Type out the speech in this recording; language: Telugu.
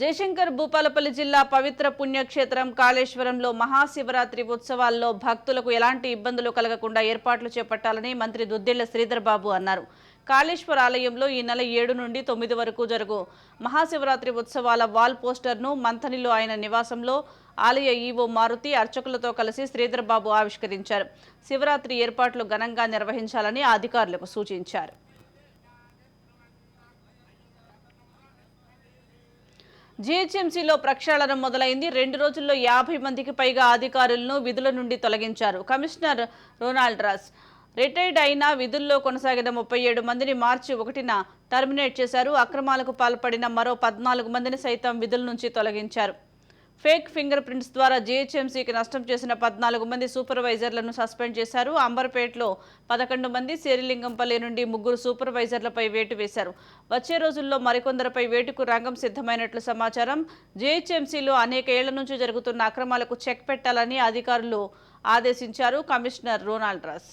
జయశంకర్ భూపాలపల్లి జిల్లా పవిత్ర పుణ్యక్షేత్రం కాళేశ్వరంలో మహాశివరాత్రి ఉత్సవాల్లో భక్తులకు ఎలాంటి ఇబ్బందులు కలగకుండా ఏర్పాట్లు చేపట్టాలని మంత్రి దుద్దిళ్ళ శ్రీధర్ బాబు అన్నారు. కాళేశ్వర ఆలయంలో ఈ నెల ఏడు నుండి తొమ్మిది వరకు జరుగు మహాశివరాత్రి ఉత్సవాల వాల్ పోస్టర్ను మంథనిలో ఆయన నివాసంలో ఆలయ ఈవో మారుతి అర్చకులతో కలిసి శ్రీధర్ బాబు ఆవిష్కరించారు. శివరాత్రి ఏర్పాట్లు ఘనంగా నిర్వహించాలని అధికారులకు సూచించారు. జీహెచ్ఎంసీలో ప్రక్షాళన మొదలైంది. రెండు రోజుల్లో యాభై మందికి పైగా అధికారులను విధుల నుండి తొలగించారు. కమిషనర్ రొనాల్డ్ రాస్ రిటైర్డ్ అయిన విధుల్లో కొనసాగిన ముప్పై ఏడు మందిని మార్చి ఒకటిన టర్మినేట్ చేశారు. అక్రమాలకు పాల్పడిన మరో పద్నాలుగు మందిని సైతం విధుల నుంచి తొలగించారు. ఫేక్ ఫింగర్ ప్రింట్స్ ద్వారా జీహెచ్ఎంసీకి నష్టం చేసిన పద్నాలుగు మంది సూపర్వైజర్లను సస్పెండ్ చేశారు. అంబర్పేటలో పదకొండు మంది శేరిలింగంపల్లి నుండి ముగ్గురు సూపర్వైజర్లపై వేటు వేశారు. వచ్చే రోజుల్లో మరికొందరిపై వేటుకు రంగం సిద్ధమైనట్లు సమాచారం. జీహెచ్ఎంసీలో అనేక ఏళ్ళ నుంచి జరుగుతున్న అక్రమాలకు చెక్ పెట్టాలని అధికారులు ఆదేశించారు. Commissioner Ronald Ross.